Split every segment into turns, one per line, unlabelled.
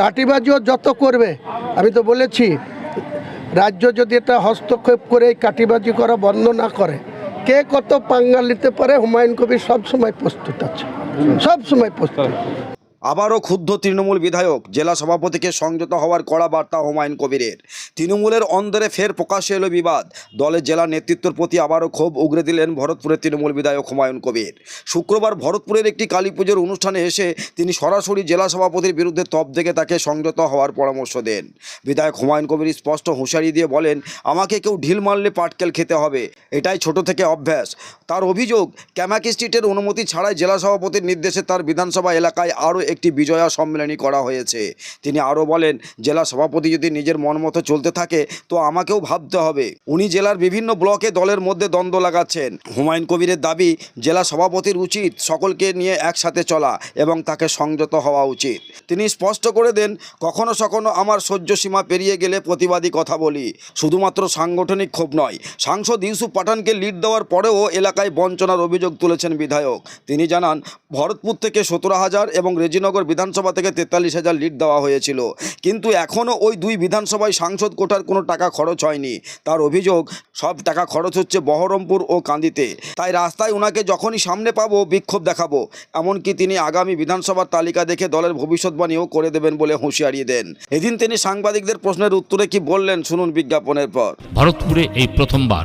কাটিবাজিও যত করবে, আমি তো বলেছি, রাজ্য যদি এটা হস্তক্ষেপ করে এই কাটিবাজি করা বন্ধ না করে, কে কত পাঙ্গাল নিতে পারে, হুমায়ুন কবির সবসময় প্রস্তুত আছে, সবসময় প্রস্তুত।
আবারও ক্ষুব্ধ তৃণমূল বিধায়ক, জেলা সভাপতিকে সংযত হওয়ার কড়া বার্তা হুমায়ুন কবিরের। তৃণমূলের অন্দরে ফের প্রকাশ্যে এলো বিবাদ। দলের জেলা নেতৃত্বের প্রতি আবারও ক্ষোভ উগরে দিলেন ভরতপুরের তৃণমূল বিধায়ক হুমায়ুন কবির। শুক্রবার ভরতপুরের একটি কালী পুজোর অনুষ্ঠানে এসে তিনি সরাসরি জেলা সভাপতির বিরুদ্ধে তপ দেখে তাকে সংযত হওয়ার পরামর্শ দেন। বিধায়ক হুমায়ুন কবির স্পষ্ট হুঁশিয়ারি দিয়ে বলেন, আমাকে কেউ ঢিল মারলে পাটকেল খেতে হবে। এটাই ছোট থেকে অভ্যাস। তার অভিযোগ, ক্যামাক স্ট্রিটের অনুমতি ছাড়াই জেলা সভাপতির নির্দেশে তার বিধানসভা এলাকায় আরও একটি বিজয়া সম্মেলনী করা হয়েছে। তিনি আরও বলেন, জেলা সভাপতি যদি নিজের মন মতো চলতে থাকে, তো আমাকেও ভাবতে হবে। উনি জেলার বিভিন্ন ব্লকে দলের মধ্যে দ্বন্দ্ব লাগাচ্ছেন। হুমায়ুন কবিরের দাবি, জেলা সভাপতির উচিত সকলকে নিয়ে একসাথে চলা এবং তাকে সংযত হওয়া উচিত। তিনি স্পষ্ট করে দেন, কখনো সখনো আমার সহ্য সীমা পেরিয়ে গেলে প্রতিবাদী কথা বলি। শুধুমাত্র সাংগঠনিক ক্ষোভ নয়, সাংসদ ইউসুফ পাঠানকে লিড দেওয়ার পরেও এলাকায় বঞ্চনার অভিযোগ তুলেছেন বিধায়ক। তিনি জানান, ভরতপুর থেকে সতেরো হাজার এবং রেজিনগর বিধানসভা থেকে তেতাল্লিশ হাজার লিড দেওয়া হয়েছিল। কিন্তু এখনও ওই দুই বিধানসভায় সাংসদ কোটার কোনো টাকা খরচ হয়নি। তার অভিযোগ, সব টাকা খরচ হচ্ছে বহরমপুর ও কান্দিতে তাই রাস্তায় ওনাকে যখনই সামনে পাবো, বিক্ষোভ দেখাবো। এমনকি তিনি আগামী বিধানসভার তালিকা দেখে দলের ভবিষ্যৎবাণীও করে দেবেন বলে হুঁশিয়ারি দেন। এদিন তিনি সাংবাদিকদের প্রশ্নের উত্তরে কি বললেন, শুনুন বিজ্ঞাপনের পর।
ভারতপুরে এই প্রথমবার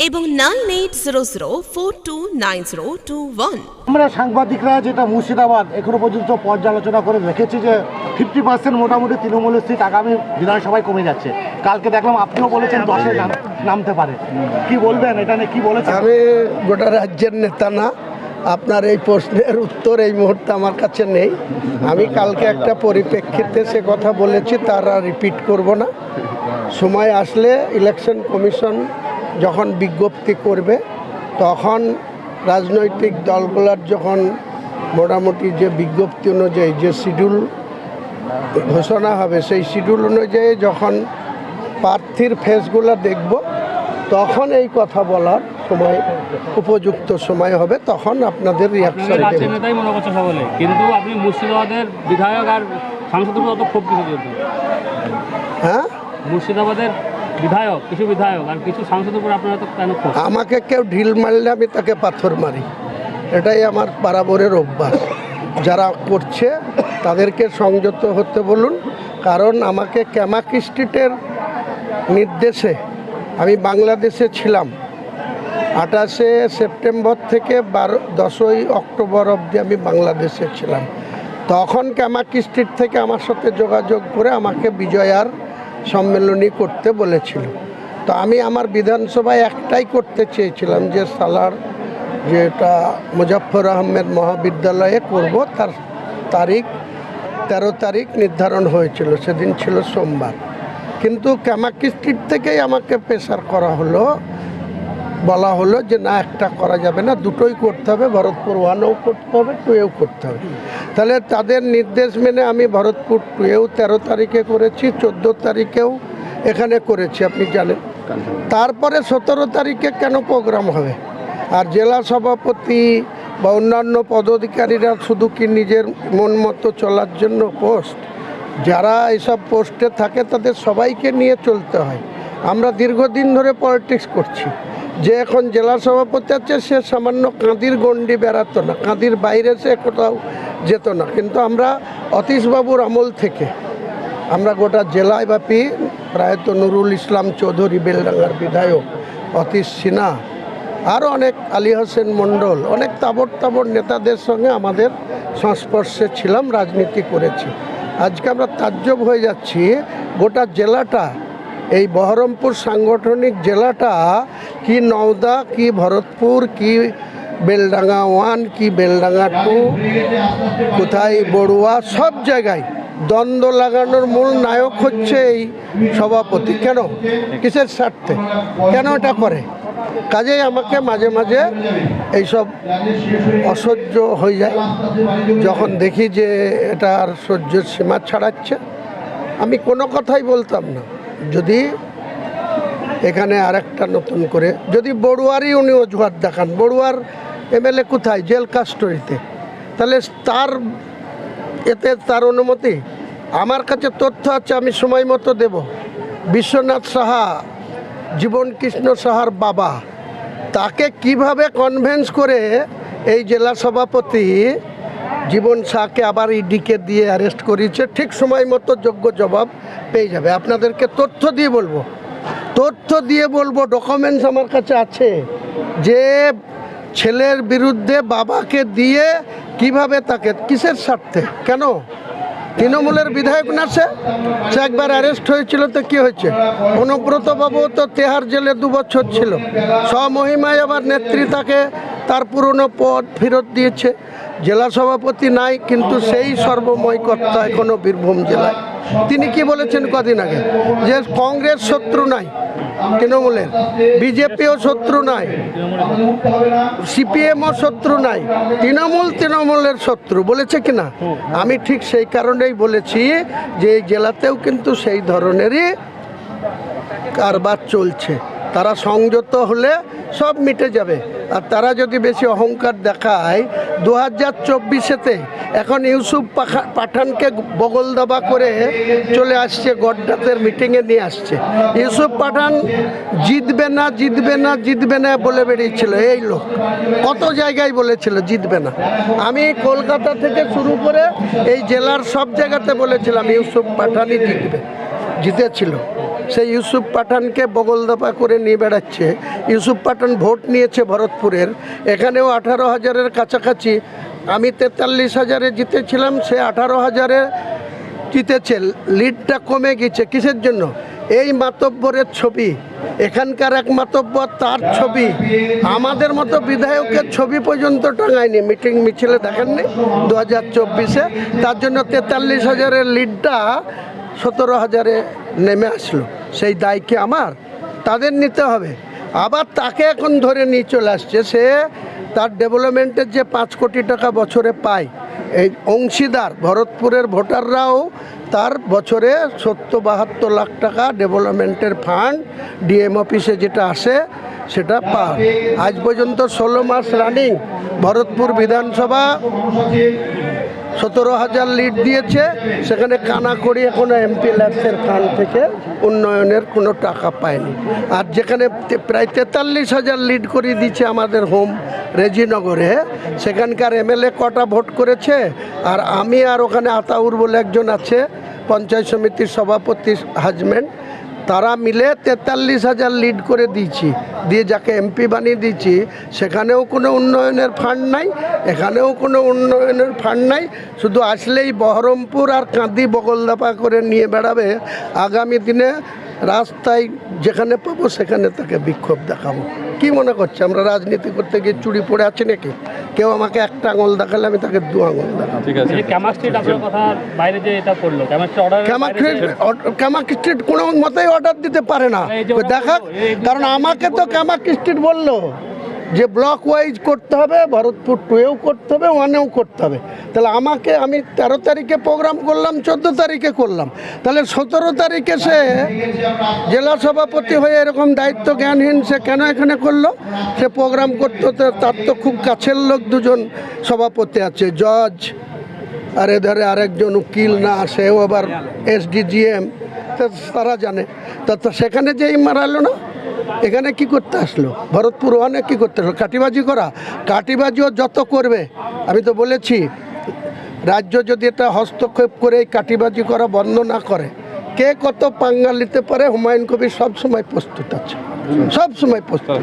এবং nine eight zero zero four two nine zero two one.
আমরা সাংবাদিকরা যেটা মুর্শিদাবাদ এখনও পর্যন্ত পর্যালোচনা করে দেখেছি যে ফিফটি পার্সেন্ট মোটামুটি তৃণমূলের সিট আগামী বিধানসভায় কমে যাচ্ছে। কালকে দেখলাম আপনিও বলেছেন দশে নাম- নামতে পারে। কি বলবেন? এটা নিয়ে কি বলেছেন?
আমি গোটা রাজ্যের নেতা না। আপনার এই প্রশ্নের উত্তর এই মুহূর্তে আমার কাছে নেই। আমি কালকে একটা পরিপ্রেক্ষিতে সে কথা বলেছি তার আর রিপিট করব না। সময় আসলে ইলেকশন কমিশন যখন বিজ্ঞপ্তি করবে তখন রাজনৈতিক দলগুলোর যখন মোটামুটি যে বিজ্ঞপ্তি অনুযায়ী যে শিডিউল ঘোষণা হবে সেই শিডিউল অনুযায়ী যখন প্রার্থীর ফেসগুলো দেখব তখন এই কথা বলার সময় উপযুক্ত সময় হবে তখন আপনাদের রিয়াকশন
কিন্তু আপনি মুর্শিদাবাদের বিধায়ক আর চলছে
হ্যাঁ?
মুর্শিদাবাদের বিধায়ক, কিছু বিধায়ক আর কিছু সাংসদের উপর আপনার তো কেন
আমাকে কেউ ঢিল মারলে আমি তাকে পাথর মারি। এটাই আমার বরাবরের অভ্যাস। যারা করছে, তাদেরকে সংযত হতে বলুন। কারণ আমাকে ক্যামাক স্ট্রিটের নির্দেশে আমি বাংলাদেশে ছিলাম। আঠাশে সেপ্টেম্বর থেকে বারো, দশই অক্টোবর অবধি আমি বাংলাদেশে ছিলাম। তখন ক্যামাক স্ট্রিট থেকে আমার সাথে যোগাযোগ করে আমাকে বিজয়ার সম্মেলনী করতে বলেছিল। তো আমি আমার বিধানসভায় একটাই করতে চেয়েছিলাম যে সালার যেটা মুজাফর আহমেদ মহাবিদ্যালয়ে করব, তার তারিখ, তেরো তারিখ নির্ধারণ হয়েছিল, সেদিন ছিল সোমবার। কিন্তু ক্যামাকি স্ট্রিট থেকেই আমাকে প্রেশার করা হলো বলা হলো যে না, একটা করা যাবে না, দুটোই করতে হবে, ভরতপুর ওয়ানও করতে হবে, টুয়েও করতে হবে। তাহলে তাদের নির্দেশ মেনে আমি ভরতপুর টুয়েও তেরো তারিখে করেছি, চোদ্দ তারিখেও এখানে করেছি, আপনি জানেন। তারপরে সতেরো তারিখে কেন প্রোগ্রাম হবে? আর জেলা সভাপতি বা অন্যান্য পদাধিকারীরা শুধু কি নিজের মন মতো চলার জন্য পোস্ট? যারা এসব পোস্টে থাকে, তাদের সবাইকে নিয়ে চলতে হয়। আমরা দীর্ঘদিন ধরে পলিটিক্স করছি। যে এখন জেলা সভাপতি আছে, সে সামান্য কাঁদির গণ্ডি বেড়াতো না। কাঁদির বাইরে সে কোথাও যেত না। কিন্তু আমরা অতীশবাবুর আমল থেকে আমরা গোটা জেলায় ব্যাপী প্রায়ত নুরুল ইসলাম চৌধুরী বেলডাঙ্গার বিধায়ক অতীশ সিনহা আরও অনেক আলী হোসেন মণ্ডল, অনেক তাবর তাবর নেতাদের সঙ্গে আমাদের সংস্পর্শে ছিলাম, রাজনীতি করেছি। আজকে আমরা তাজ্জব হয়ে যাচ্ছি। গোটা জেলাটা, এই বহরমপুর সাংগঠনিক জেলাটা কি নওদা, কি ভরতপুর, কি বেলডাঙ্গা ওয়ান, কি বেলডাঙ্গা টু, কোথায় বড়ুয়া, সব জায়গায় দ্বন্দ্ব লাগানোর মূল নায়ক হচ্ছে এই সভাপতি। কেন? কিসের স্বার্থে? কেন এটা করে? কাজেই আমাকে মাঝে মাঝে এইসব অসহ্য হয়ে যায়। যখন দেখি যে এটা আর সহ্যের সীমা ছাড়াচ্ছে, আমি কোনো কথাই বলতাম না। যদি এখানে আরেকটা নতুন করে। যদি বড়ুয়ারই উনি অজুহাত দেখান। বড়ুয়ার এমএলএ কোথায়? জেল কাস্টডিতে। তাহলে তার এতে তার অনুমতি? আমার কাছে তথ্য আছে, আমি সময় মতো দেব। বিশ্বনাথ সাহা জীবন কৃষ্ণ সাহার বাবা, তাকে কীভাবে কনভেন্স করে এই জেলা সভাপতি জীবন শাহকে আবার ইডিকে দিয়ে অ্যারেস্ট করিয়েছে, ঠিক সময় মতো যোগ্য জবাব পেয়ে যাবে। আপনাদেরকে তথ্য দিয়ে বলব। তথ্য দিয়ে বলব ডকুমেন্টস আমার কাছে আছে। যে ছেলের বিরুদ্ধে বাবাকে দিয়ে কীভাবে তাকে, কিসের স্বার্থে? কেন? তৃণমূলের বিধায়ক না সে একবার অ্যারেস্ট হয়েছিল তো কি হয়েছে? অনুব্রত বাবু তো তেহার জেলে দু বছর ছিল। স্বমহিমায় আবার নেত্রী তাকে তার পুরনো পদ ফেরত দিয়েছে। জেলা সভাপতি নাই, কিন্তু সেই সর্বময় কর্তা এখনও বীরভূম জেলায়। তিনি কি বলেছেন কদিন আগে? যে কংগ্রেস শত্রু নাই, তৃণমূলের। বিজেপিও শত্রু নাই, সিপিএমও শত্রু নাই, তৃণমূল তৃণমূলের শত্রু। বলেছে কিনা আমি ঠিক সেই কারণেই বলেছি যে জেলাতেও কিন্তু সেই ধরনেরই কারবার চলছে। তারা সংযত হলে সব মিটে যাবে। আর তারা যদি বেশি অহংকার দেখায় দু হাজার চব্বিশেতে এখন ইউসুফ পাঠানকে বগল দাবা করে চলে আসছে গড্ডাতের মিটিংয়ে নিয়ে আসছে। ইউসুফ পাঠান জিতবে না জিতবে না জিতবে না বলে বেরিয়েছিল। এই লোক কত জায়গায় বলেছিল, জিতবে না। আমি কলকাতা থেকে শুরু করে এই জেলার সব জায়গাতে বলেছিলাম, ইউসুফ পাঠানই জিতবে। জিতেছিল। সেই ইউসুফ পাঠানকে বগলদাপা করে নিয়ে বেড়াচ্ছে। ইউসুফ পাঠান ভোট নিয়েছে ভরতপুরের। এখানেও আঠারো হাজারের কাছাকাছি। আমি তেতাল্লিশ হাজারে জিতেছিলাম, সে আঠারো হাজারে জিতেছে। লিডটা কমে গেছে। কিসের জন্য? এই মাতব্বরের ছবি। এখানকার এক মাতব্বর, তার ছবি। আমাদের মতো বিধায়কের ছবি পর্যন্ত টাঙায়নি। মিটিং মিছিলে দেখেননি দু হাজার চব্বিশে। তার জন্য তেতাল্লিশ হাজারের লিডটা সতেরো হাজারে নেমে আসলো। সেই দায় কি আমার, তাদের নিতে হবে। আবার তাকে এখন ধরে নিয়ে চলে আসছে। সে তার ডেভেলপমেন্টের যে পাঁচ কোটি টাকা বছরে পায়, এই অংশীদার ভরতপুরের ভোটাররাও তার বছরে সত্তর বাহাত্তর লাখ টাকা ডেভেলপমেন্টের ফান্ড, ডিএম অফিসে যেটা আসে, সেটা পায়। আজ পর্যন্ত ষোলো মাস রানিং ভরতপুর বিধানসভা। সতেরো হাজার লিড দিয়েছে। সেখানে কানা করি এখনও এমপি ল্যাবসের ফান্ড থেকে উন্নয়নের কোনো টাকা পায়নি। আর যেখানে প্রায় তেতাল্লিশ হাজার লিড করে দিচ্ছে আমাদের হোম রেজিনগরে সেখানকার এমএলএ কটা ভোট করেছে? আর আমি আর ওখানে আতাউর বলে একজন আছে, পঞ্চায়েত সমিতির সভাপতি হাজবেন্ড তারা মিলে তেতাল্লিশ হাজার লিড করে দিয়েছি। দিয়ে যাকে এমপি বানিয়ে দিয়েছি, সেখানেও কোনো উন্নয়নের ফান্ড নাই, এখানেও কোনো উন্নয়নের ফান্ড নাই। শুধু আসলেই বহরমপুর আর কাঁদি বগলদাপা করে নিয়ে বেড়াবে। আগামী দিনে রাস্তায় যেখানে পাবো, সেখানে তাকে বিক্ষোভ দেখাবো। কি মনে করছে? আমরা রাজনীতি করতে গিয়ে চুরি পড়ে আছে নাকি? কেউ আমাকে একটা আঙুল দেখালে আমি তাকে দু আঙুল
স্ট্রিট
কোনো মতেই অর্ডার দিতে পারে না।
দেখা
দেখাক কারণ আমাকে তো ক্যামাক স্ট্রিট বলল। যে ব্লক ওয়াইজ করতে হবে, ভরতপুর টুয়েও করতে হবে ওয়ানেও করতে হবে। তাহলে আমাকে আমি তেরো তারিখে প্রোগ্রাম করলাম, চোদ্দ তারিখে করলাম। তাহলে সতেরো তারিখে সে জেলা সভাপতি হয়ে এরকম দায়িত্ব জ্ঞানহীন সে কেন এখানে করল? সে প্রোগ্রাম করতে তার তো খুব কাছের লোক দুজন সভাপতি আছে জজ আর এধারে আরেকজন উকিল না, সেও আবার এসডিজিএম তারা জানে। তো সেখানে যেই মারালো না এখানে কি করতে আসলো? ভরতপুর অনেক কি করতে আসলো? কাটিবাজি করা? কাটিবাজিও যত করবে, আমি তো বলেছি, রাজ্য যদি এটা হস্তক্ষেপ করে এই কাটিবাজি করা বন্ধ না করে, কে কত পাঙ্গাল নিতে পারে? হুমায়ুন কবির সবসময় প্রস্তুত আছে। সবসময় প্রস্তুত।